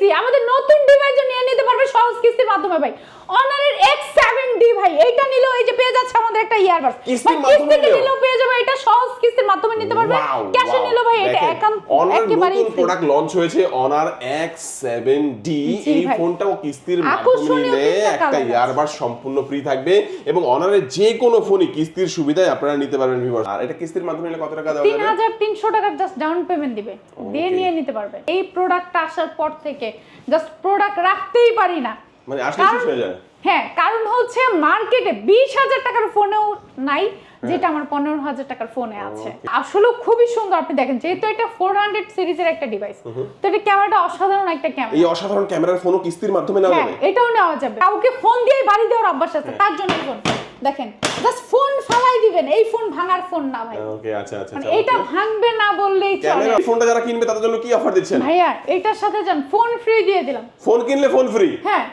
কিস্তি আমাদের নতুন ডিভাইস নিয়ে নিতে পারবে সহজ কিস্তির মাধ্যমে ভাই। অনারের এক্স সেভেন ডি ভাই এইটা নিলেও এই যে পেয়ে যাচ্ছে আমাদের একটা ইয়ারবাস মাধ্যমে নিলেও? পেয়ে যাবে এটা সহজ কিস্তির মাধ্যমে নিতে পারবে। ক্যাশে. নিলেও ভাই এটা Honor নতুন প্রোডাক্ট লঞ্চ হয়েছে Honor X seven D G এই ফোনটাও কিস্তির মাধ্যমে নিলে একটা আছে। সম্পূর্ণ ফ্রি থাকবে এবং অনারের যে কোনো ফোনই কিস্তির সুবিধায় আপনারা নিতে পারবেন ভিউয়ার্স আর এটা কিস্তির মাধ্যমে নিলে কত টাকা দেওয়া যাবে? হাজার তিনশো টাকার জাস্ট ডাউন পেমেন্ট দিবে। দিয়ে নিয়ে নিতে পারবে। এই প্রোডাক্টটা আসার পর থেকে জাস্ট প্রোডাক্ট রাখতেই পারি না। মানে আসলে শেষ হয়ে যায়। হ্যাঁ কারণ হচ্ছে মার্কেটে বিশ হাজার টাকার ফোনেও নাই যেটা আমার পনেরো হাজার টাকার ফোনে আছে। আসলে খুবই সুন্দর আপনি দেখেন যেহেতু এটা ফোর হান্ড্রেড সিরিজের একটা ডিভাইস তো এটা ক্যামেরাটা অসাধারণ একটা ক্যামেরা। এই অসাধারণ ক্যামেরার ফোনও কিস্তির মাধ্যমে নেওয়া হ্যাঁ যাবে। এটাও নেওয়া যাবে। কাউকে ফোন দিয়ে বাড়ি দেওয়ার অভ্যাস আছে তার জন্য ফোন। দেখেন জাস্ট ফোন ফালাই দিবেন এই ফোন ভাঙার ফোন না ভাই। ওকে আচ্ছা আচ্ছা মানে আচ্ছা এটা ভাঙবে না বললেই চলে। ক্যামেরা ফোনটা যারা কিনবে তাদের জন্য কি অফার দিচ্ছেন? ভাইয়া এটার সাথে যান ফোন ফ্রি দিয়ে দিলাম। ফোন কিনলে ফোন ফ্রি হ্যাঁ।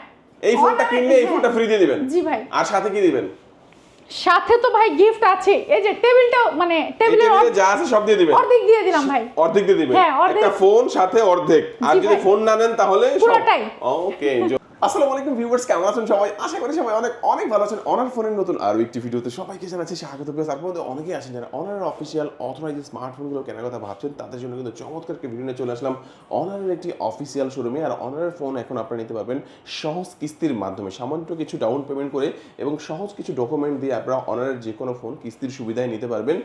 এই ফোনটা কিনলে এই হ্যাঁ। ফোনটা ফ্রি দিয়ে দিবেন। জি ভাই। আর সাথে কি দিবেন? সাথে তো ভাই গিফট আছে। এই যে টেবিলটা মানে টেবিলের টেবিলে যা আছে সব দিয়ে দিবেন। অর্ধেক দিয়ে দিলাম ভাই। অর্ধেক দিয়ে দিবেন। হ্যাঁ, একটা ফোন সাথে অর্ধেক। আর যদি ফোন না নেন তাহলে পুরোটাই। ওকে আসসালামু আলাইকুম ভিউয়ার্স, কেমন আছেন সবাই? আশা করি সবাই অনেক অনেক ভালো আছেন। অনার ফোনের নতুন আরও একটি ভিডিওতে সবাইকে জানাচ্ছি স্বাগত। প্লাস তার মধ্যে অনেকেই আছেন যারা অনারের অফিসিয়াল অথরাইজ স্মার্টফোনগুলো কেনার কথা ভাবছেন, তাদের জন্য কিন্তু চমৎকার একটি ভিডিও নিয়ে চলে আসলাম। অনারের একটি অফিসিয়াল শোরুমে আর অনারের ফোন এখন আপনারা নিতে পারবেন সহজ কিস্তির মাধ্যমে। সামান্য কিছু ডাউন পেমেন্ট করে এবং সহজ কিছু ডকুমেন্ট দিয়ে আপনারা অনারের যে কোনো ফোন কিস্তির সুবিধায় নিতে পারবেন।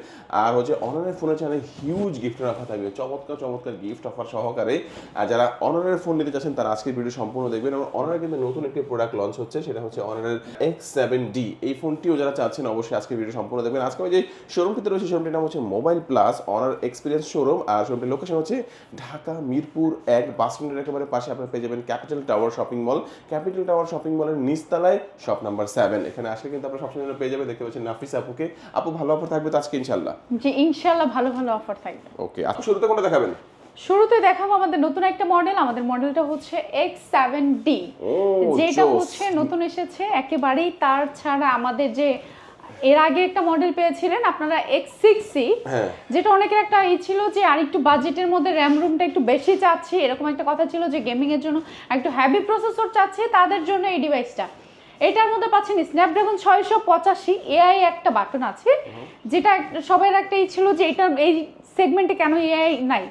আর হচ্ছে অনারের ফোনের চ্যানেলে হিউজ গিফট রাখা থাকবে। চমৎকার চমৎকার গিফট অফার সহকারে। আর যারা অনারের ফোন নিতে চাচ্ছেন, তারা আজকের ভিডিও সম্পূর্ণ দেখবেন এবং অনারের কিন্তু নতুন একটি প্রোডাক্ট লঞ্চ হচ্ছে সেটা হচ্ছে অনারের এক্স সেভেন ডি এই ফোনটিও যারা চাচ্ছেন অবশ্যই আজকের ভিডিও সম্পূর্ণ দেখবেন। আজকে আমি যে শোরুমটিতে রয়েছে শোরুমটির নাম হচ্ছে mobile plus Honor experience showroom আর শোরুমটির লোকেশন হচ্ছে ঢাকা মিরপুর এক বাস স্ট্যান্ডের একেবারে পাশে আপনারা পেয়ে যাবেন Capital Tower shopping mall Capital Tower shopping মলের নিচতলায় শপ নাম্বার সেভেন এখানে আসলে কিন্তু আপনারা সবসময় পেয়ে যাবেন দেখতে পাচ্ছেন নাফিস আপুকে। আপু ভালো অফার থাকবে তো আজকে ইনশাল্লাহ? যে ইনশাআল্লাহ ভালো ভালো অফার থাকবে। ওকে আপনি শুরুতে কোনটা দেখাবেন? শুরুতে দেখাবো আমাদের নতুন একটা মডেল আমাদের মডেলটা হচ্ছে এক্স সেভেন ডি যেটা হচ্ছে নতুন এসেছে একেবারেই তার ছাড়া আমাদের যে এর আগে একটা মডেল পেয়েছিলেন আপনারা এক্স সিক্স সি যেটা অনেকের একটা ই ছিল যে আর একটু বাজেটের মধ্যে র্যাম রুমটা একটু বেশি চাচ্ছি এরকম একটা কথা ছিল যে গেমিং এর জন্য একটু হ্যাভি প্রসেসর চাচ্ছি তাদের জন্য এই ডিভাইসটা এটার মধ্যে পাচ্ছেন স্ন্যাপড্রাগন ছয়শো পঁচাশি এআই একটা বাটন আছে যেটা সবার একটা ই ছিল যে এটা এই সেগমেন্টে কেন এআই নাই?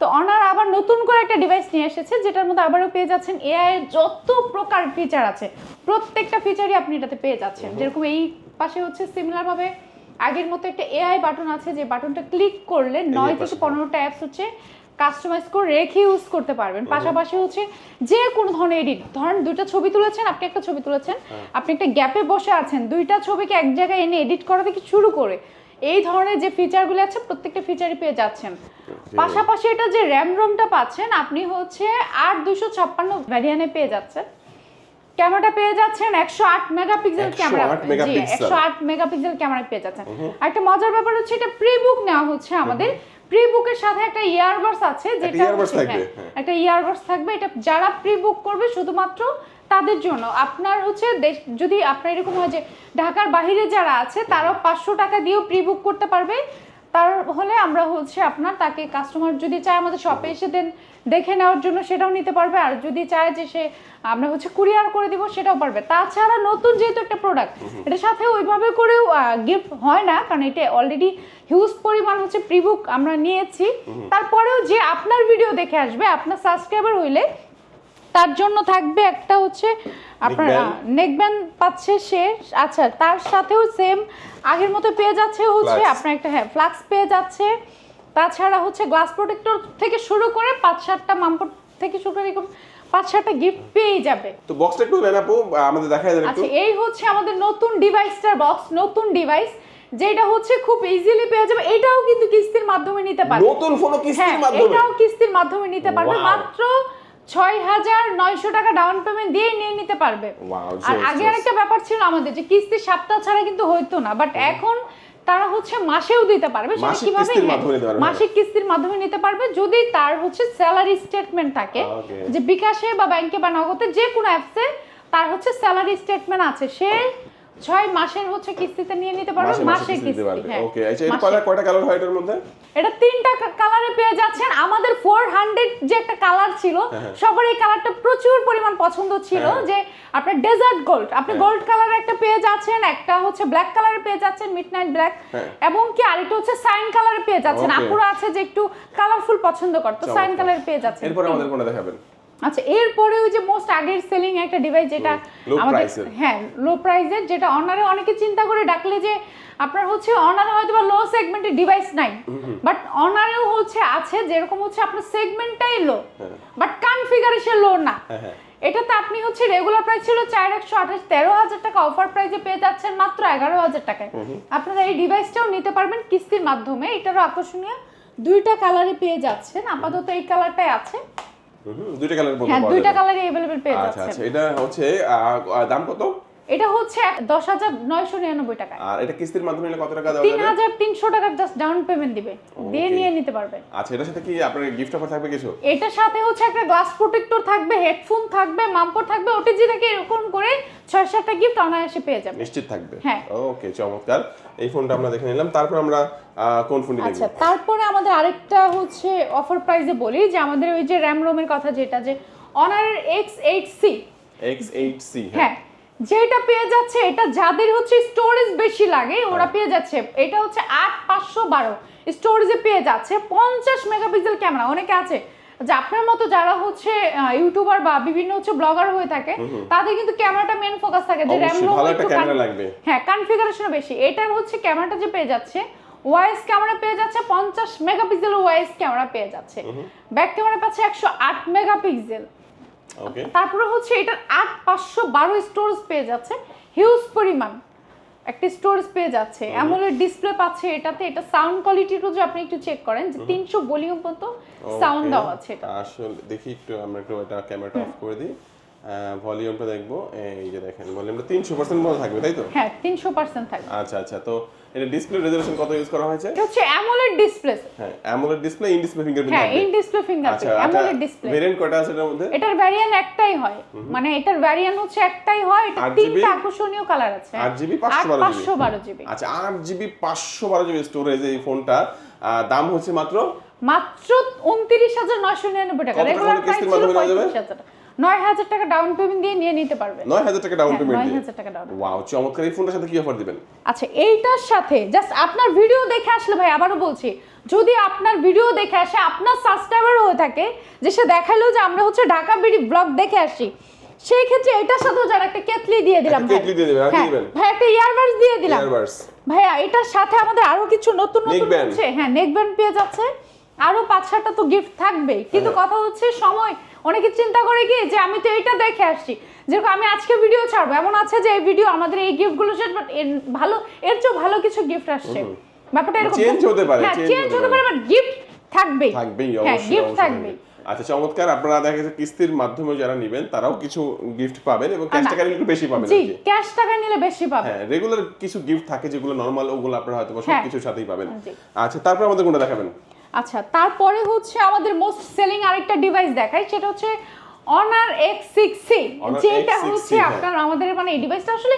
তো অনার আবার নতুন করে একটা ডিভাইস নিয়ে এসেছে যেটার মধ্যে আবারও পেয়ে যাচ্ছেন এআই এর যত প্রকার ফিচার আছে প্রত্যেকটা ফিচারই আপনি এটাতে পেয়ে যাচ্ছেন। যেরকম এই পাশে হচ্ছে সিমিলার ভাবে আগের মতো একটা এআই বাটন আছে যে বাটনটা ক্লিক করলে নয় থেকে। পনেরোটা অ্যাপস হচ্ছে কাস্টমাইজ করে রেখে ইউজ করতে পারবেন। পাশাপাশি হচ্ছে যে কোনো ধরনের এডিট ধরেন দুইটা ছবি তুলেছেন আপনি একটা ছবি তুলেছেন আপনি একটা গ্যাপে বসে আছেন দুইটা ছবিকে এক জায়গায় এনে এডিট করা থেকে শুরু করে এই ধরনের যে ফিচারগুলো আছে প্রত্যেকটা ফিচারই পেয়ে যাচ্ছেন। পাশাপাশি এটা যে র্যাম রোমটা পাচ্ছেন আপনি হচ্ছে আট দুশো ছাপ্পান্ন ভ্যারিয়ানে পেয়ে যাচ্ছেন। ক্যামেরাটা পেয়ে যাচ্ছেন একশো আট মেগাপিক্সেল 108 ক্যামেরা জি একশো আট মেগাপিক্সেল ক্যামেরা পেয়ে যাচ্ছেন। আর একটা মজার ব্যাপার হচ্ছে এটা প্রি বুক নেওয়া হচ্ছে আমাদের। প্রি বুকের সাথে একটা ইয়ারবাডস আছে যেটা হচ্ছে- হ্যাঁ, হ্যাঁ। একটা ইয়ারবাডস থাকবে। এটা যারা প্রি বুক করবে শুধুমাত্র তাদের জন্য আপনার হচ্ছে দেশ- যদি আপনার এরকম হয় যে ঢাকার বাইরে যারা আছে তারাও পাঁচশো টাকা দিয়েও প্রি বুক করতে পারবে। তার হলে আমরা হচ্ছে আপনার তাকে কাস্টমার যদি চায় আমাদের শপে এসে দেন দেখে নেওয়ার জন্য সেটাও নিতে পারবে। আর যদি চায় যে সে আমরা হচ্ছে কুরিয়ার করে দিব সেটাও পারবে। তাছাড়া নতুন যেহেতু একটা প্রোডাক্ট এটার সাথে ওইভাবে করেও গিফট হয় না কারণ এটা অলরেডি হিউজ পরিমাণ হচ্ছে প্রিবুক আমরা নিয়েছি। তারপরেও যে আপনার ভিডিও দেখে আসবে আপনার সাবস্ক্রাইবার হইলে তার জন্য থাকবে একটা হচ্ছে আপনার? নেকব্যান্ড? পাচ্ছে সে আচ্ছা তার সাথেও সেম আগের মতো পেয়ে যাচ্ছে হচ্ছে আপনার একটা হ্যাঁ ফ্লাক্স পেয়ে যাচ্ছে। তাছাড়া হচ্ছে গ্লাস প্রোটেক্টর থেকে শুরু করে পাঁচ সাতটা মামপট থেকে শুরু করে এরকম পাঁচ সাতটা গিফট পেয়ে যাবে। তো বক্সটা একটু নেন আপু আমাদের দেখাই দেন একটু। আচ্ছা এই হচ্ছে আমাদের নতুন ডিভাইসটার বক্স নতুন ডিভাইস যেটা হচ্ছে খুব ইজিলি পেয়ে যাবে। এটাও কিন্তু কিস্তির মাধ্যমে নিতে পারবে। নতুন হ্যাঁ কিস্তির মাধ্যমে? এটাও কিস্তির মাধ্যমে নিতে পারবে। মাত্র ছয় হাজার নয়শো টাকা ডাউন পেমেন্ট দিয়ে নিয়ে নিতে পারবে। আর আগে। আরেকটা ব্যাপার ছিল আমাদের যে কিস্তি সপ্তাহ ছাড়া কিন্তু হইতো না বাট এখন তারা হচ্ছে মাসেও দিতে পারবে সেটা কীভাবে মাসিক কিস্তির মাধ্যমে নিতে পারবে যদি তার হচ্ছে স্যালারি স্টেটমেন্ট থাকে যে বিকাশে বা ব্যাংকে বা নগদে যে কোনো অ্যাপসে তার হচ্ছে স্যালারি স্টেটমেন্ট আছে। সে ছয় মাসের হচ্ছে কিস্তিতে নিয়ে নিতে পারবেন মাসে কিস্তি পারবে হ্যাঁ ওকে আচ্ছা এটা মাসে। কয়টা কয়টা কালার হয় এটার মধ্যে এটা তিনটা কালারে পেয়ে যাচ্ছেন আমাদের ফোর হান্ড্রেড যে একটা কালার ছিল হ্যাঁ। সবার এই কালারটা প্রচুর পরিমাণ পছন্দ ছিল হ্যাঁ। যে আপনার ডেজার্ট গোল্ড আপনি হ্যাঁ। গোল্ড কালার একটা পেয়ে যাচ্ছেন একটা হচ্ছে ব্ল্যাক কালারে পেয়ে যাচ্ছেন মিড নাইট ব্ল্যাক হ্যাঁ। এবং কি আরেকটা হচ্ছে সাইন কালারে পেয়ে যাচ্ছেন আপুরা আছে যে একটু কালারফুল পছন্দ করতো সাইন। কালারে পেয়ে যাচ্ছেন এরপরে আমাদের কোনটা দেখাবেন আচ্ছা এরপরে ওই যে মোস্ট আগের সেলিং একটা ডিভাইস যেটা আমাদের হ্যাঁ লো প্রাইসের যেটা অনারে অনেকে চিন্তা করে ডাকলে যে আপনার হচ্ছে অনারে হয়তো বা লো সেগমেন্টের ডিভাইস নাই বাট অনারেও হচ্ছে আছে যেরকম হচ্ছে আপনার সেগমেন্টটাই লো। বাট কনফিগারেশন লো না। হ্যাঁ হ্যাঁ। এটাতে আপনি হচ্ছে রেগুলার প্রাইস ছিল চার একশো আঠাশ তেরো হাজার টাকা অফার প্রাইসে পেয়ে যাচ্ছেন মাত্র এগারো হাজার টাকায়। আপনারা এই ডিভাইসটাও নিতে পারবেন কিস্তির মাধ্যমে এটারও আকর্ষণীয়। দুইটা কালারে পেয়ে যাচ্ছেন আপাতত এই কালারটাই আছে। দুইটা কালার হ্যাঁ দুইটা। কালারই अवेलेबल পেয়ে আচ্ছা আচ্ছা এটা হচ্ছে দাম কত এটা হচ্ছে দশ হাজার নয়শো নিরানব্বই টাকা আর এটা কিস্তির মাধ্যমে নিলে কত টাকা দেওয়া তিন হাজার তিনশো টাকার জাস্ট ডাউন পেমেন্ট দিবে। দিয়ে নিয়ে নিতে পারবে। আচ্ছা এটার সাথে কি আপনার গিফট অফার থাকবে কিছু? এটার সাথে হচ্ছে একটা গ্লাস প্রোটেক্টর থাকবে হেডফোন থাকবে মাম্পর থাকবে ওটিজি থেকে এরকম করে ছয় সাতটা গিফট অনায়াসে পেয়ে যাবে। নিশ্চিত থাকবে। হ্যাঁ। ওকে চমৎকার। এই ফোনটা আমরা দেখে নিলাম। তারপর আমরা কোন ফোনটি আচ্ছা তারপরে আমাদের আরেকটা হচ্ছে অফার প্রাইসে বলি যে আমাদের ওই যে র্যাম রোমের কথা যেটা যে অনারের এক্স এইট সি X8C হ্যাঁ যেটা পেয়ে যাচ্ছে এটা যাদের হচ্ছে স্টোরেজ বেশি লাগে ওরা পেয়ে যাচ্ছে এটা হচ্ছে আট পাঁচশো বারো। স্টোরেজে পেয়ে যাচ্ছে পঞ্চাশ মেগাপিক্সেল ক্যামেরা অনেকে আছে যে আপনার মতো যারা হচ্ছে ইউটিউবার বা বিভিন্ন হচ্ছে ব্লগার হয়ে থাকে তাদের কিন্তু ক্যামেরাটা মেন ফোকাস থাকে যে র্যাম হ্যাঁ কনফিগারেশন বেশি। এটার হচ্ছে ক্যামেরাটা যে পেয়ে যাচ্ছে ওয়াইস ক্যামেরা পেয়ে যাচ্ছে পঞ্চাশ মেগাপিক্সেল ওয়াইস ক্যামেরা পেয়ে যাচ্ছে। ব্যাক ক্যামেরা পাচ্ছে একশো আট মেগাপিক্সেল তারপরে হচ্ছে এটার আট পাঁচশো বারো স্টোরেজ পেয়ে যাচ্ছে। হিউজ পরিমাণ একটা স্টোরেজ পেয়ে যাচ্ছে। অ্যামোলেড ডিসপ্লে পাচ্ছে এটাতে। এটা সাউন্ড কোয়ালিটিরও যে আপনি একটু চেক করেন যে তিনশো ভলিউম পর্যন্ত সাউন্ড দেওয়া আছে এটা। আসলে দেখি একটু আমরা একটু এটা ক্যামেরাটা অফ করে দিই। ভলিউমটা দেখব। এই যে দেখেন ভলিউমটা তিনশো পার্সেন্ট মতো থাকবে তাই তো? হ্যাঁ তিনশো পার্সেন্ট থাকবে। আচ্ছা আচ্ছা তো এটা ডিসপ্লে রেজলিউশন কত ইউজ করা হয়েছে? এটা হচ্ছে অ্যামোলেড ডিসপ্লে হ্যাঁ AMOLED display in display fingerprint হ্যাঁ ইন ডিসপ্লে আচ্ছা ফিঙ্গারপ্রিন্ট অ্যামোলেড ডিসপ্লে ভেরিয়েন্ট কয়টা আছে এটার মধ্যে? এটার ভ্যারিয়েন্ট একটাই হয়। মানে এটার ভ্যারিয়েন্ট হচ্ছে একটাই হয় এটা তিনটা আকর্ষণীয় কালার আছে। 8GB 512 পাঁচশো বারো জিবি আচ্ছা আট জিবি পাঁচশো বারো জিবি স্টোরেজ এই ফোনটা দাম হচ্ছে মাত্র? মাত্র উনত্রিশ হাজার নয়শো নিরানব্বই টাকা। রেগুলার প্রাইস ছিল? পঁয়ত্রিশ হাজার টাকা। নয় হাজার টাকা ডাউন পেমেন্ট দিয়ে নিয়ে নিতে পারবে। নয় হাজার টাকা ডাউন হ্যাঁ, পেমেন্ট নয় হাজার টাকা ডাউন ওয়াও চমৎকার এই ফোনটার সাথে কি অফার দিবেন? আচ্ছা এইটার সাথে জাস্ট আপনার ভিডিও দেখে আসলে ভাই আবারও বলছি যদি আপনার ভিডিও দেখে আসে আপনার সাবস্ক্রাইবার হয়ে থাকে যে সে দেখাইলো যে আমরা হচ্ছে ঢাকা বিডি ব্লগ দেখে আসি সেই ক্ষেত্রে এটার সাথেও যারা একটা কেতলি দিয়ে দিলাম কেটলি দিয়ে দেবেন আর কি হ্যাঁ দিবেন। ভাই একটা ইয়ারবাডস দিয়ে দিলাম। ইয়ারবাডস ভাইয়া এটার সাথে আমাদের আরও কিছু নতুন নতুন হচ্ছে হ্যাঁ নেক ব্যান্ড পেয়ে যাচ্ছে। আরও পাঁচ সাতটা তো গিফট থাকবেই। কিন্তু হ্যাঁ। কথা হচ্ছে সময় অনেকে চিন্তা করে কি যে আমি তো এইটা দেখে আসছি। যেরকম আমি আজকে ভিডিও ছাড়বো। এমন আছে যে এই ভিডিও আমাদের এই গিফটগুলো বাট ভালো এর চেয়ে ভালো কিছু গিফট আসছে। ব্যাপারটা এরকম। Change হতে পারে, হ্যাঁ চেঞ্জ হতে পারে। বাট গিফট থাকবেই। থাকবেই হ্যাঁ অবশ্যই গিফট থাকবেই থাকবে। আচ্ছা চমৎকার। আপনারা দেখা গেছে কিস্তির মাধ্যমে যারা নেবেন তারাও কিছু গিফট পাবেন এবং ক্যাশ টাকা নিলে একটু বেশি পাবেন জি ক্যাশ টাকা নিলে বেশি পাবে হ্যাঁ রেগুলার কিছু গিফট থাকে যেগুলো নর্মাল ওগুলো আপনারা হয়তো হ্যাঁ। সবকিছুর সাথেই পাবেন। আচ্ছা তারপর আমাদের কোনটা দেখাবেন? আচ্ছা তারপরে হচ্ছে আমাদের মোস্ট সেলিং আরেকটা ডিভাইস দেখাই সেটা হচ্ছে অনার এক্স সিক্স সি যেটা হচ্ছে হ্যাঁ। আপনার আমাদের মানে এই ডিভাইসটা আসলে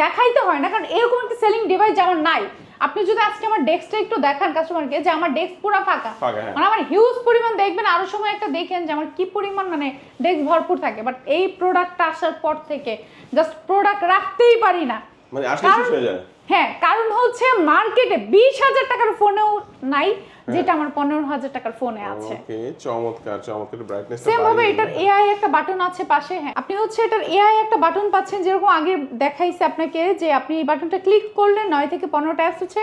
দেখাইতে হয় না কারণ এরকম একটা সেলিং ডিভাইস আমার নাই আপনি যদি আজকে আমার ডেস্কটা একটু দেখান কাস্টমারকে যে আমার ডেস্ক পুরো ফাঁকা ফাঁকা, হ্যাঁ। মানে আমার হিউজ পরিমাণ দেখবেন আরও সময় একটা দেখেন যে আমার কি পরিমাণ মানে ডেস্ক ভরপুর থাকে বাট এই প্রোডাক্টটা আসার পর থেকে জাস্ট প্রোডাক্ট রাখতেই পারি না মানে আসলে শেষ হয়ে যায়। হ্যাঁ কারণ হচ্ছে মার্কেটে বিশ হাজার টাকার ফোনেও নাই হ্যাঁ। যেটা আমার পনেরো হাজার টাকার ফোনে আছে। ওকে চমৎকার চমৎকার ব্রাইটনেস সেম ভাবে এটার এআই একটা বাটন আছে পাশে হ্যাঁ। আপনি হচ্ছে এটার এআই একটা বাটন পাচ্ছেন যেরকম আগে দেখাইছে আপনাকে যে আপনি এই বাটনটা ক্লিক করলে নয় থেকে পনেরোটা অ্যাপস হচ্ছে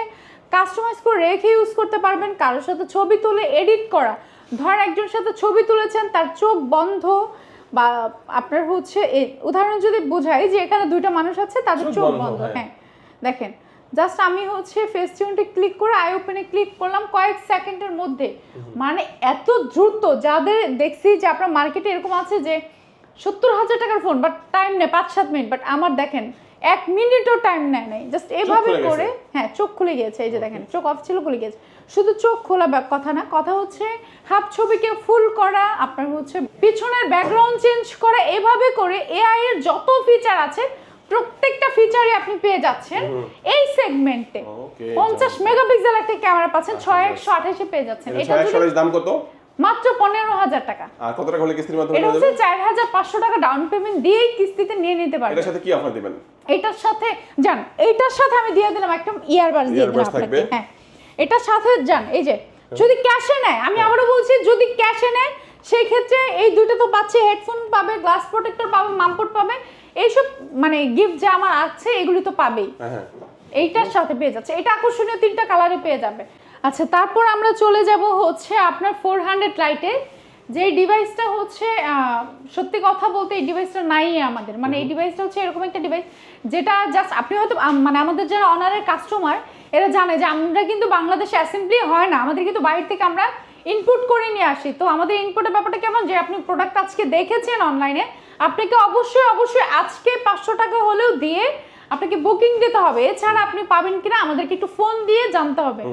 কাস্টমাইজ করে রেখে ইউজ করতে পারবেন কারোর সাথে ছবি তুলে এডিট করা। ধর একজনের সাথে ছবি তুলেছেন তার চোখ বন্ধ বা আপনার হচ্ছে উদাহরণ যদি বোঝাই যে এখানে দুইটা মানুষ আছে তাদের চোখ বন্ধ হ্যাঁ। হ্যাঁ। দেখেন জাস্ট আমি হচ্ছে ফেস টিউনটি ক্লিক করে আই ওপেনে ক্লিক করলাম কয়েক সেকেন্ডের মধ্যে। মানে এত দ্রুত যাদের দেখছি যে আপনার মার্কেটে এরকম আছে যে সত্তর হাজার টাকার ফোন বাট টাইম নেই পাঁচ সাত মিনিট বাট আমার দেখেন এক মিনিটও টাইম নেয় নাই। জাস্ট এভাবে করে হ্যাঁ চোখ খুলে গিয়েছে এই যে দেখেন চোখ অফ ছিল খুলে গিয়েছে। শুধু চোখ খোলা কথা না কথা হচ্ছে হাফ ছবিকে ফুল করা আপনার হচ্ছে পিছনের ব্যাকগ্রাউন্ড চেঞ্জ করা এভাবে করে এআই এর যত ফিচার আছে প্রত্যেকটা ফিচারই আপনি পেয়ে যাচ্ছেন এই সেগমেন্টে পঞ্চাশ মেগাপিক্সেল একটা ক্যামেরা পাচ্ছেন ছয় একশো আঠাশে পেয়ে যাচ্ছেন। এটা দাম কত? মাত্র পনেরো হাজার টাকা। আর কত টাকা হলে কিস্তির মাধ্যমে এটা হচ্ছে চার হাজার পাঁচশো টাকা ডাউন পেমেন্ট দিয়েই কিস্তিতে নিয়ে নিতে পারবেন। এটার সাথে কি অফার দিবেন? এটার সাথে যান এইটার সাথে আমি দিয়ে দিলাম একটা ইয়ারবাডস দিয়ে দিলাম আপনাকে। হ্যাঁ এটার সাথে যান এই যে যদি ক্যাশে নেয় আমি আবারও বলছি যদি ক্যাশে নেয় সেই ক্ষেত্রে এই দুটো তো পাচ্ছে হেডফোন পাবে গ্লাস প্রোটেক্টর পাবে মামপট পাবে এইসব মানে গিফট যা আমার আছে এগুলি তো পাবেই। হ্যাঁ হ্যাঁ। এইটার সাথে পেয়ে যাচ্ছে এটা আকর্ষণীয় তিনটা কালারে পেয়ে যাবে। আচ্ছা তারপর আমরা চলে যাব হচ্ছে আপনার ফোর হান্ড্রেড লাইটে যে ডিভাইসটা হচ্ছে সত্যি কথা বলতে এই ডিভাইসটা নাই আমাদের। মানে এই ডিভাইসটা হচ্ছে এরকম একটা ডিভাইস যেটা জাস্ট আপনি হয়তো মানে আমাদের যারা অনারের কাস্টমার এরা জানে যে আমরা কিন্তু বাংলাদেশে অ্যাসেম্বলি হয় না আমাদের কিন্তু বাইরে থেকে আমরা ইনপুট করে নিয়ে আসি। তো আমাদের ইনপুটের ব্যাপারটা কেমন? যে আপনি প্রোডাক্ট আজকে দেখেছেন অনলাইনে আপনাকে অবশ্যই অবশ্যই আজকে পাঁচশো টাকা হলেও দিয়ে আপনাকে বুকিং দিতে হবে। এছাড়া আপনি পাবেন কিনা আমাদেরকে একটু ফোন দিয়ে জানতে হবে।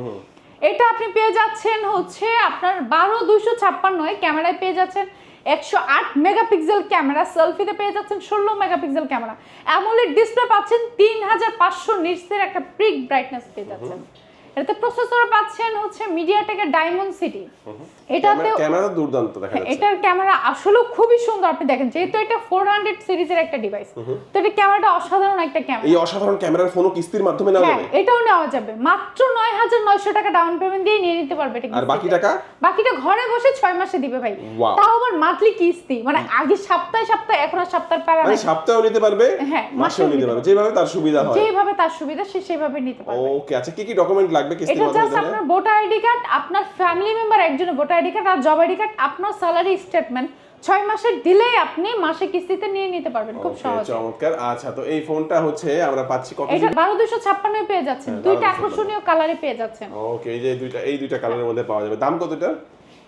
এটা আপনি পেয়ে যাচ্ছেন হচ্ছে আপনার বারো দুইশো ছাপ্পান্নয় ক্যামেরায় পেয়ে যাচ্ছেন একশো আট মেগাপিক্সেল ক্যামেরা, সেলফিতে পেয়ে যাচ্ছেন ষোলো মেগাপিক্সেল ক্যামেরা। অ্যামোলেড ডিসপ্লে পাচ্ছেন তিন হাজার পাঁচশো নিটসের একটা প্রিক ব্রাইটনেস পেয়ে যাচ্ছেন। এটাতে প্রসেসর পাচ্ছেন হচ্ছে মিডিয়াটেকের ডায়মন্ড সিটি এটাতেও ক্যামেরা দুর্দান্ত দেখা যাচ্ছে। এটার ক্যামেরা আসলেও খুবই সুন্দর আপনি দেখেন যেহেতু এটা ফোর হান্ড্রেড সিরিজের একটা ডিভাইস তো এটা ক্যামেরাটা অসাধারণ একটা ক্যামেরা। এই অসাধারণ ক্যামেরার ফোনও কিস্তির মাধ্যমে নেওয়া হ্যাঁ যাবে। এটাও নেওয়া যাবে। মাত্র নয় হাজার নয়শো টাকা ডাউন পেমেন্ট দিয়ে নিয়ে নিতে পারবে এটা আর বাকি টাকা বাকিটা ঘরে বসে ছয় মাসে দিবে ভাই। তাও আবার মান্থলি কিস্তি মানে আগে সপ্তাহে সপ্তাহে এখন আর সপ্তাহের প্যারা মানে সপ্তাহেও নিতে পারবে হ্যাঁ, মাসেও নিতে পারবে। যেভাবে তার সুবিধা হয়। যেভাবে তার সুবিধা সে সেভাবে নিতে পারবে। ওকে আচ্ছা কি কি ডকুমেন্ট লাগবে কিস্তি এটা জাস্ট আপনার ভোটার আইডি কার্ড আপনার ফ্যামিলি মেম্বার একজনের ভোটার আইডি কার্ড আর জব আইডি কার্ড আপনার স্যালারি স্টেটমেন্ট ছয় মাসের দিলেই আপনি মাসে কিস্তিতে নিয়ে নিতে পারবেন খুব সহজ। চমৎকার। আচ্ছা তো এই ফোনটা হচ্ছে আমরা পাচ্ছি কত এটা বারো দুশো ছাপ্পান্ন পেয়ে যাচ্ছেন হ্যাঁ, দুইটা আকর্ষণীয় কালারে পেয়ে যাচ্ছেন। ওকে এই যে দুইটা এই দুইটা কালারের মধ্যে পাওয়া যাবে। দাম কত এটা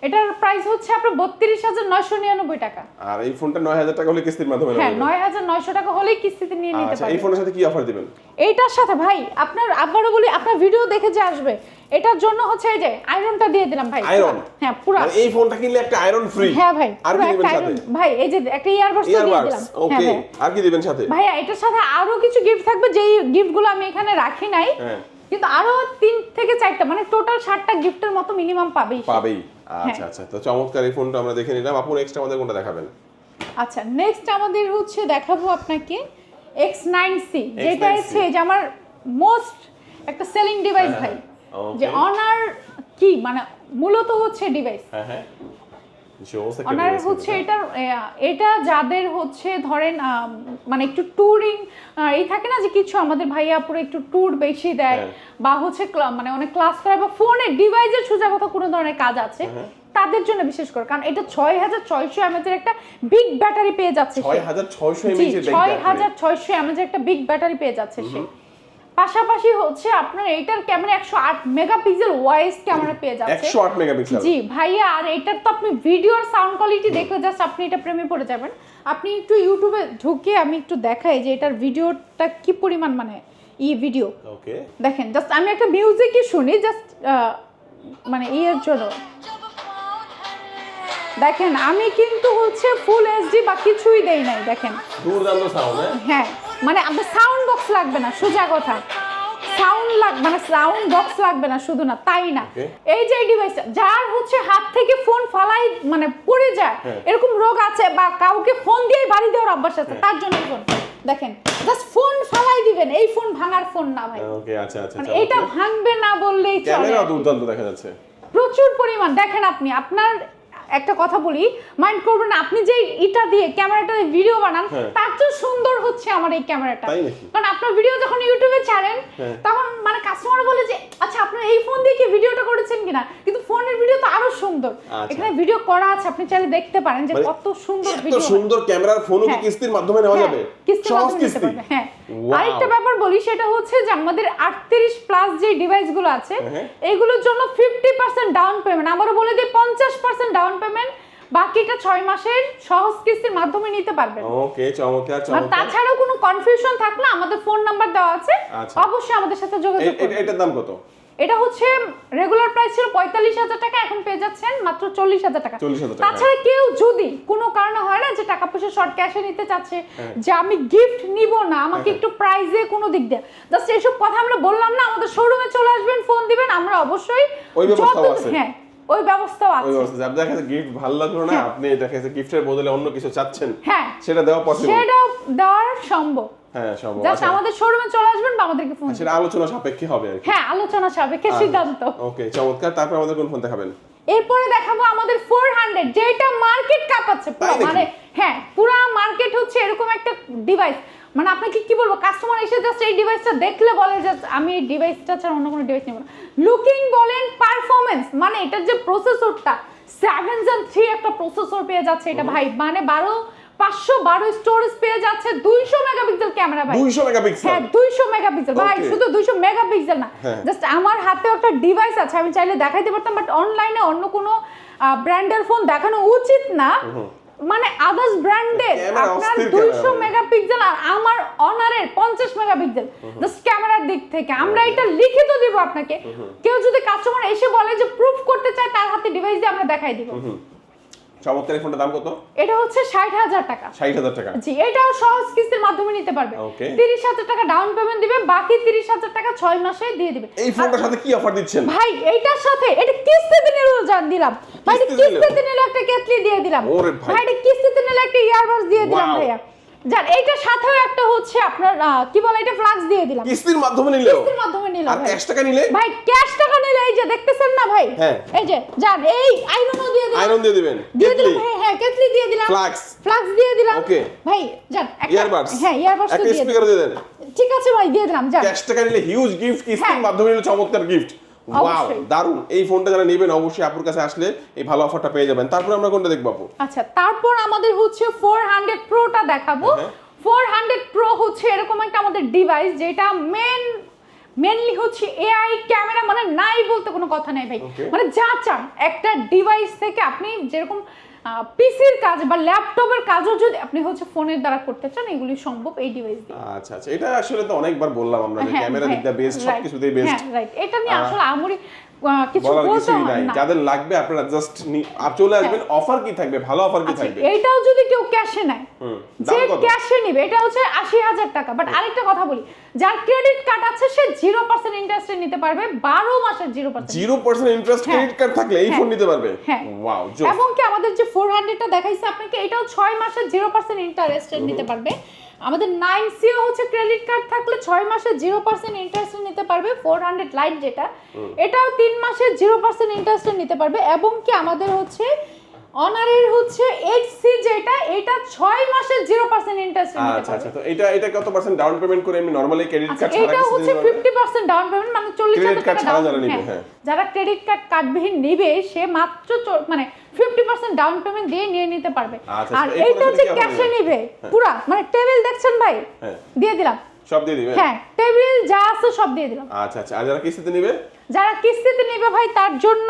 এটার প্রাইস হচ্ছে আপনার বত্রিশ হাজার নয়শো নিরানব্বই টাকা। আর এই ফোনটা নয় হাজার টাকা হলে কিস্তির মাধ্যমে হ্যাঁ নয় হাজার নয়শো টাকা হলেই কিস্তিতে নিয়ে নিতে আচ্ছা এই ফোনের সাথে কি অফার দিবেন? এইটার সাথে ভাই আপনার আবারও বলি আপনার ভিডিও দেখে যে আসবে এটার জন্য হচ্ছে এই যে আয়রনটা দিয়ে দিলাম ভাই। Iron? হ্যাঁ পুরো। মানে এই ফোনটা কিনলে একটা আয়রন ফ্রি হ্যাঁ ভাই আর কি দিবেন সাথে? ভাই এই যে একটা ইয়ারবাডস দিয়ে দিলাম। হ্যাঁ ওকে আর কি দিবেন সাথে? ভাইয়া এটার সাথে আরও কিছু গিফট থাকবে যেই গিফটগুলো আমি এখানে রাখি নাই হ্যাঁ। কিন্তু আরও তিন থেকে চারটা মানে টোটাল ষাটটা গিফটের মতো মিনিমাম পাবেই পাবেই। হ্যাঁ। আচ্ছা। আচ্ছা তো চমৎকার এই ফোনটা আমরা দেখে নিলাম। আপু নেক্সট আমাদের কোনটা দেখাবেন? আচ্ছা নেক্সট আমাদের হচ্ছে দেখাবো আপনাকে এক্স নাইন সি যেটা X9C হচ্ছে যে আমার মোস্ট একটা সেলিং ডিভাইস হ্যাঁ, ভাই। যে অনার কি? মানে মূলত হচ্ছে ডিভাইস হ্যাঁ হ্যাঁ অনার হচ্ছে এটা এটা যাদের হচ্ছে ধরেন মানে একটু ট্যুরিং এই থাকে না যে কিছু আমাদের ভাইয়া পুরো একটু ট্যুর বেশি দেয় হ্যাঁ। বা হচ্ছে মানে অনেক ক্লাস করে বা ফোনে ডিভাইসের সোজা কথা কোনো ধরনের কাজ আছে হ্যাঁ। তাদের জন্য বিশেষ করে কারণ এটা ছয় হাজার ছয়শো এমএচের একটা বিগ ব্যাটারি পেয়ে যাচ্ছে ছয় হাজার ছয়শো এমএচের একটা বিগ ব্যাটারি পেয়ে যাচ্ছে সে। পাশাপাশি হচ্ছে আপনার এইটার ক্যামেরা একশো আট মেগাপিক্সেল ওয়াইস ক্যামেরা পেয়ে যাচ্ছে। একশো আট মেগাপিক্সেল জি ভাইয়া আর এটার তো আপনি ভিডিওর সাউন্ড কোয়ালিটি দেখলে জাস্ট আপনি এটা প্রেমে পড়ে যাবেন। আপনি একটু ইউটিউবে ঢুকে আমি একটু দেখাই যে এটার ভিডিওটা কি পরিমাণ মানে ই ভিডিও ওকে দেখেন জাস্ট আমি একটা মিউজিকই শুনি জাস্ট মানে ইয়ের জন্য। দেখেন আমি কিন্তু হচ্ছে ফুল এইচডি বা কিছুই দেই নাই দেখেন। দুর্দান্ত সাউন্ড হ্যাঁ? হ্যাঁ। মানে আপনার সাউন্ড বক্স লাগবে না সোজা কথা। সাউন্ড লাগ মানে সাউন্ড বক্স লাগবে না শুধু না তাই না। এই যে ডিভাইসটা যার হচ্ছে হাত থেকে ফোন ফালাই মানে পড়ে যায় হ্যাঁ। এরকম রোগ আছে বা কাউকে ফোন দিয়ে বাড়ি দেওয়ার অভ্যাস আছে তার জন্য ফোন দেখেন জাস্ট ফোন ফালাই দিবেন এই ফোন ভাঙার ফোন না ভাই। ওকে আচ্ছা আচ্ছা মানে এটা ভাঙবে না বললেই চলে। ক্যামেরা দুর্দান্ত দেখা যাচ্ছে। প্রচুর পরিমাণ। দেখেন আপনি আপনার একটা কথা বলি মাইন্ড করবেন আপনি যে এটা দিয়ে ক্যামেরাটা ভিডিও বানান হ্যাঁ। তার চেয়ে সুন্দর হচ্ছে আমার এই ক্যামেরাটা? কারণ আপনার ভিডিও যখন ইউটিউবে ছাড়েন হ্যাঁ। তখন মানে কাস্টমার বলে যে আচ্ছা আপনার এই ফোন দিয়ে কি ভিডিওটা করেছেন কিনা? কিন্তু ফোনের ভিডিও তো আরও সুন্দর। আচ্ছা। এখানে ভিডিও করা আছে আপনি চাইলে দেখতে পারেন যে মানে কত সুন্দর এত ভিডিও সুন্দর ক্যামেরার ফোনও কি হ্যাঁ। কিস্তির মাধ্যমে নেওয়া হ্যাঁ, যাবে? সহজ কিস্তি। হ্যাঁ. আরেকটা ব্যাপার বলি সেটা হচ্ছে যে আমাদের আটত্রিশ প্লাস যে ডিভাইসগুলো আছে হ্যাঁ। এইগুলোর জন্য ফিফটি পার্সেন্ট ডাউন পেমেন্ট আবারও বলে দিই পঞ্চাশ পার্সেন্ট ডাউন পেমেন্ট বাকিটা ছয় মাসের সহজ কিস্তির মাধ্যমে নিতে পারবেন। ওকে চমৎকার আর চমৎকার। তাছাড়াও কোনো কনফিউশন থাকলে আমাদের ফোন নাম্বার দেওয়া আছে আচ্ছা। অবশ্যই আমাদের সাথে যোগাযোগ করবেন। এটার দাম কত? এটা হচ্ছে রেগুলার প্রাইস ছিল পঁয়তাল্লিশ হাজার টাকা এখন পেয়ে যাচ্ছেন মাত্র চল্লিশ হাজার টাকা। তাছাড়া কেউ যদি কোনো কারণে হয় না যে টাকা পয়সা শর্ট ক্যাশে নিতে চাচ্ছে হ্যাঁ। যে আমি গিফট নিব না আমাকে একটু প্রাইজে কোনো দিক দিয়ে জাস্ট এইসব কথা আমরা বললাম না আমাদের শোরুমে চলে আসবেন ফোন দিবেন আমরা অবশ্যই ওই হ্যাঁ ওই ব্যবস্থাও আছে। অবস্থা যে আপনার কাছে গিফট ভালো লাগল না হ্যাঁ। আপনি দেখা যাচ্ছে গিফটের বদলে অন্য কিছু চাচ্ছেন হ্যাঁ। সেটা দেওয়া পসিবল সেটাও দেওয়ার সম্ভব। হ্যাঁ জাস্ট আচ্ছা। আমাদের শোরুমে চলে আসবেন বা আমাদেরকে ফোন সেটা আলোচনা সাপেক্ষে হবে আর কি। হ্যাঁ আলোচনা সাপেক্ষে সিদ্ধান্ত। ওকে চমৎকার। তারপর আমাদের কোন ফোন দেখাবেন? এরপরে দেখাবো আমাদের ফোর হান্ড্রেড যেটা মার্কেট কাঁপাচ্ছে পুরো তাই নাকি? মানে হ্যাঁ পুরো মার্কেট হচ্ছে এরকম একটা ডিভাইস মানে আপনাকে কি বলব কাস্টমার এসে জাস্ট এই ডিভাইসটা দেখলে বলে যে আমি এই ডিভাইসটা ছাড়া অন্য কোনো ডিভাইস নেব না। লুকিং বলেন পারফরমেন্স মানে এটার যে প্রসেসরটা সেভেন জেন থ্রি একটা প্রসেসর পেয়ে যাচ্ছে এটা ভাই। মানে বারো পাঁচশো বারো স্টোরেজ পেয়ে যাচ্ছে দুইশো মেগাপিক্সেল ক্যামেরা ভাই। দুইশো মেগাপিক্সেল হ্যাঁ দুইশো মেগাপিক্সেল ভাই শুধু দুইশো মেগাপিক্সেল না হ্যাঁ। জাস্ট আমার হাতেও একটা ডিভাইস আছে আমি চাইলে দেখাইতে পারতাম বাট অনলাইনে অন্য কোনো ব্র্যান্ডের ফোন দেখানো উচিত না। মানে আদার্স ব্র্যান্ডের আপনার দুইশো। মেগাপিক্সেল আর আমার অনারের পঞ্চাশ মেগাপিক্সেল জাস্ট ক্যামেরার দিক থেকে আমরা এটা লিখিত দিব আপনাকে। কেউ যদি কাস্টমার এসে বলে যে প্রুফ করতে চায় তার হাতে ডিভাইস দিয়ে আমরা দেখাই দিব। চমৎকার ফোনটার দাম কত? এটা হচ্ছে ষাট হাজার টাকা। ষাট হাজার টাকা। জি এটাও সহজ কিস্তির মাধ্যমে নিতে পারবে। Okay. তিরিশ হাজার টাকা ডাউন পেমেন্ট দিবে বাকি তিরিশ হাজার টাকা ছয় মাসে দিয়ে দিবে। এই ফোনটার সাথে কি অফার দিচ্ছেন? ভাই এইটার সাথে এটা কিস্তিতে নিলেও জান দিলাম। ভাই কিস্তি কিস্তিতে নিলে? একটা কেতলি দিয়ে দিলাম। ওরে ভাই। এটা কিস্তিতে নিলে একটা ইয়ারবাডস দিয়ে দিলাম. ভাইয়া। যান এইটার সাথেও একটা হচ্ছে আপনার কি বলে এটা ফ্লাক্স দিয়ে দিলাম। কিস্তির মাধ্যমে নিলেও কিস্তির মাধ্যমে নিলাম আর ভাই। ক্যাশ টাকা নিলে? ভাই ক্যাশ টাকা নিলে এই যে দেখতেছেন না ভাই? হ্যাঁ। এই যে যান এই আইরনও দিয়ে দিলাম। আয়রন দিয়ে দিবেন দিয়ে কেটলি। দিলাম হ্যাঁ হ্যাঁ কেতলি দিয়ে দিলাম। Flux। ফ্লাক্স দিয়ে দিলাম। Okay. ভাই যান একটা- ইয়ারবাডস হ্যাঁ ইয়ারবাডস দিয়ে দিলাম স্পিকার দিয়ে দেন। ঠিক আছে ভাই দিয়ে দিলাম যান। ক্যাশ টাকা নিলে হিউজ গিফট কিস্তির হ্যাঁ। মাধ্যমে নিলে চমৎকার গিফট ওয়াও দারুণ এই ফোনটা যারা নেবেন অবশ্যই আপুর কাছে আসলে এই ভালো অফারটা পেয়ে যাবেন। তারপর আমরা কোনটা দেখব আপু? আচ্ছা তারপর আমাদের হচ্ছে ফোর হান্ড্রেড প্রোটা দেখাবো। হ্যাঁ। ফোর হান্ড্রেড প্রো হচ্ছে এরকম একটা আমাদের ডিভাইস যেটা মেন মেনলি হচ্ছে এআই ক্যামেরা মানে নাই বলতে কোনো কথা নাই ভাই। মানে যা চান একটা ডিভাইস থেকে আপনি যেরকম পিসির কাজ বা ল্যাপটপের কাজও যদি আপনি হচ্ছে ফোনের দ্বারা করতে চান এগুলি সম্ভব এই ডিভাইস দিয়ে। আচ্ছা আচ্ছা। এটা আসলে তো অনেকবার বললাম আমরা যে হ্যাঁ, ক্যামেরা দিকটা বেস্ট সবকিছুতেই বেস্ট হ্যাঁ, রাইট এটা নিয়ে আসলে আমরি কিছু বলতে হয় না। যাদের লাগবে আপনারা জাস্ট চলে আসবেন অফার কি থাকবে? ভালো অফার কি আচ্ছা, থাকবে? এইটাও যদি কেউ ক্যাশে নেয় যে ক্যাশে নিবে এটা হচ্ছে আশি হাজার টাকা। বাট আরেকটা কথা বলি যার ক্রেডিট কার্ড আছে সে জিরো পার্সেন্ট ইন্টারেস্টে নিতে পারবে বারো মাসের zero percent zero percent interest হ্যাঁ। ক্রেডিট কার্ড থাকলে এই হ্যাঁ। ফোন নিতে পারবে? হ্যাঁ। ওয়াও এবং কি আমাদের যে ফোর হান্ড্রেডটা দেখাইছে আপনাকে এটাও ছয় মাসের জিরো পার্সেন্ট ইন্টারেস্টে নিতে পারবে। আমাদের নাইন সিও হচ্ছে ক্রেডিট কার্ড থাকলে ছয় মাসে জিরো পার্সেন্ট ইন্টারেস্টে নিতে পারবে ফোর হান্ড্রেড লাইট যেটা এটাও তিন মাসে জিরো পার্সেন্ট ইন্টারেস্টে নিতে পারবে এবং কি আমাদের হচ্ছে অনারের হচ্ছে এইচ সি যেটা এটা ছয় মাসের জিরো পার্সেন্ট ইন্টারেস্ট নিতে আচ্ছা আচ্ছা তো এটা এটা কত পার্সেন্ট ডাউন পেমেন্ট করে এমনি নরমালি ক্রেডিট আচ্ছা কার্ড ছাড়া এটা হচ্ছে দিতে পারবে? ফিফটি পার্সেন্ট ডাউন পেমেন্ট মানে চল্লিশ Credit হাজার card টাকা ছাড়া যারা নিবে, হ্যাঁ। হ্যাঁ। যারা ক্রেডিট কার্ড কার্ডবিহীন নিবে সে মাত্র মানে ফিফটি পার্সেন্ট ডাউন পেমেন্ট দিয়ে নিয়ে নিতে পারবে আচ্ছা, আর এই এইটা হচ্ছে ক্যাশে নিবে পুরা মানে টেবিল দেখছেন ভাই হ্যাঁ। দিয়ে দিলাম সব দিয়ে দিবে হ্যাঁ টেবিল যা আছে সব দিয়ে দিলাম। আচ্ছা আচ্ছা। আর যারা কিস্তিতে নিবে? যারা কিস্তিতে নিবে ভাই তার জন্য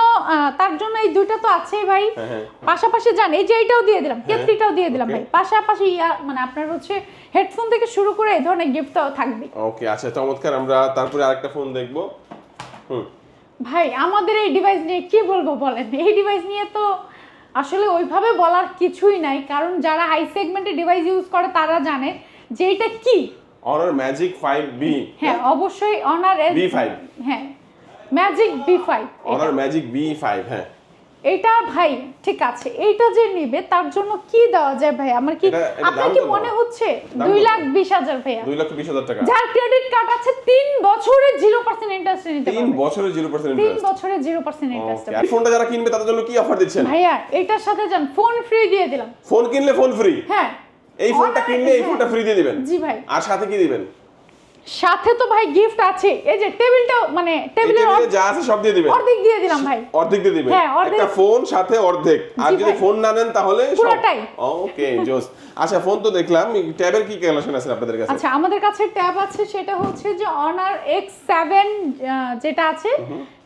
তার জন্য এই দুইটা তো আছেই ভাই। হ্যাঁ, হ্যাঁ। পাশাপাশি জান এই যে এইটাও দিয়ে দিলাম কেতলিটাও দিয়ে দিলাম ভাই। পাশাপাশি মানে আপনার হচ্ছে হেডফোন থেকে শুরু করে এই ধরনের গিফটও থাকবে ওকে আচ্ছা চমৎকার। আমরা তারপরে আরেকটা ফোন দেখব। হুম। ভাই আমাদের এই ডিভাইস নিয়ে কি বলব বলেন? এই ডিভাইস নিয়ে তো আসলে ওইভাবে বলার কিছুই নাই। কারণ যারা হাই সেগমেন্টের ডিভাইস ইউজ করে তারা জানে যে এটা কি। অনার ম্যাজিক ফাইভ বি হ্যাঁ অবশ্যই অনার B5 হ্যাঁ Magic B five Honor Magic B five হ্যাঁ। এটা ভাই ঠিক আছে এইটা যে নিবে তার জন্য কি দেওয়া যায় ভাই? আমার কি আপনার কি মনে হচ্ছে? দুই? লাখ বিশ হাজার ভাইয়া। দুই লক্ষ বিশ হাজার টাকা। যার ক্রেডিট কার্ড আছে তিন বছরে জিরো পার্সেন্ট ইন্টারেস্ট নিতে তিন বছরের জিরো পার্সেন্ট তিন বছরে জিরো পার্সেন্ট ইন্টারেস্ট এই ফোনটা যারা কিনবে তাদের জন্য কি অফার দিচ্ছেন? ভাইয়া এটার সাথে যান ফোন ফ্রি দিয়ে দিলাম। ফোন কিনলে ফোন ফ্রি হ্যাঁ। এই ফোনটা কিনলে এই হ্যাঁ। ফোনটা ফ্রি দিয়ে দিবেন। জি ভাই। আর সাথে কি দিবেন? সাথে তো ভাই গিফট আছে। এই যে টেবিলটাও মানে টেবিলের টেবিলে যা আছে সব দিয়ে দিবেন। অর্ধেক দিয়ে দিলাম ভাই। অর্ধেক দিয়ে দিবেন। হ্যাঁ। একটা ফোন সাথে অর্ধেক। আর যদি ফোন না নেন তাহলে পুরোটাই। ওকে জোস আচ্ছা ফোন তো দেখলাম। ট্যাবের কি কালেকশন আছে আপনাদের কাছে? আচ্ছা আমাদের কাছে ট্যাব আছে সেটা হচ্ছে যে অনার এক্স সেভেন যেটা আছে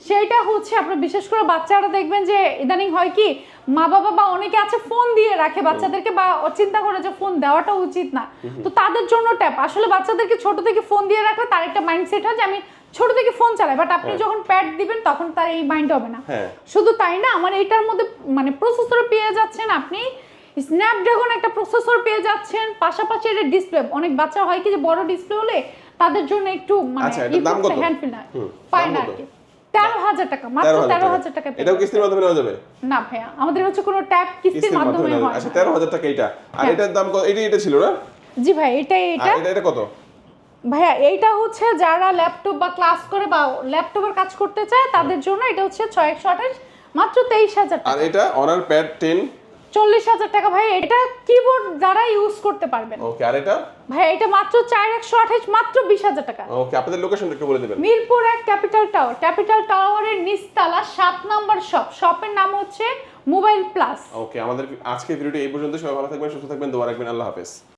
সেটা হচ্ছে আপনার বিশেষ করে বাচ্চারা দেখবেন যে ইদানিং হয় কি মা বাবা বা অনেকে আছে ফোন দিয়ে রাখে বাচ্চাদেরকে বা চিন্তা করে যে ফোন দেওয়াটা উচিত না। তো তাদের জন্য ট্যাব আসলে বাচ্চাদেরকে ছোট থেকে ফোন দিয়ে রাখলে তার একটা মাইন্ডসেট হয় যে আমি ছোট থেকে ফোন চালাই বাট আপনি হ্যাঁ। যখন প্যাড দিবেন তখন তার এই মাইন্ড হবে না। হ্যাঁ। শুধু তাই না আমার এটার মধ্যে মানে প্রসেসর পেয়ে যাচ্ছেন আপনি স্ন্যাপড্রাগন একটা প্রসেসর পেয়ে যাচ্ছেন পাশাপাশি এটা ডিসপ্লে অনেক বাচ্চা হয় কি যে বড় ডিসপ্লে হলে তাদের জন্য একটু মানে আচ্ছা, দাম কত? হ্যান্ড ফিল না পায় না আর কি। তেরো হাজার টাকা মাত্র তেরো হাজার টাকা। এটাও কিস্তির মাধ্যমে নেওয়া যাবে? না ভাইয়া আমাদের হচ্ছে কোনো ট্যাব কিস্তির কিস্তির মাধ্যমে মাধ্যমে হয় আচ্ছা তেরো হাজার টাকা এটা আর। এটার দাম কত? এটা এটা ছিল না? জি ভাই এটা এটা এটা কত? ভাইয়া এইটা হচ্ছে যারা ল্যাপটপ বা ক্লাস করে বা ল্যাপটপের কাজ করতে চায় তাদের জন্য এটা হচ্ছে ছয় একশো আঠাশ মাত্র তেইশ হাজার আর এটা অনার প্যাড টেন চল্লিশ হাজার টাকা ভাই এটা কিবোর্ড দ্বারা ইউজ করতে পারবেন। ওকে আর এটা? ভাই এটা মাত্র চার একশো আঠাশ মাত্র বিশ হাজার টাকা। ওকে আপনাদের লোকেশনটা একটু বলে দেবেন। মিরপুর এক ক্যাপিটাল টাওয়ার। ক্যাপিটাল টাওয়ারের নিচতলা সাত নাম্বার শপ শপের নাম হচ্ছে মোবাইল প্লাস। ওকে আমাদের আজকের ভিডিওটি এই পর্যন্ত সবাই ভালো থাকবেন সুস্থ থাকবেন দোয়া রাখবেন। আল্লাহ হাফেজ।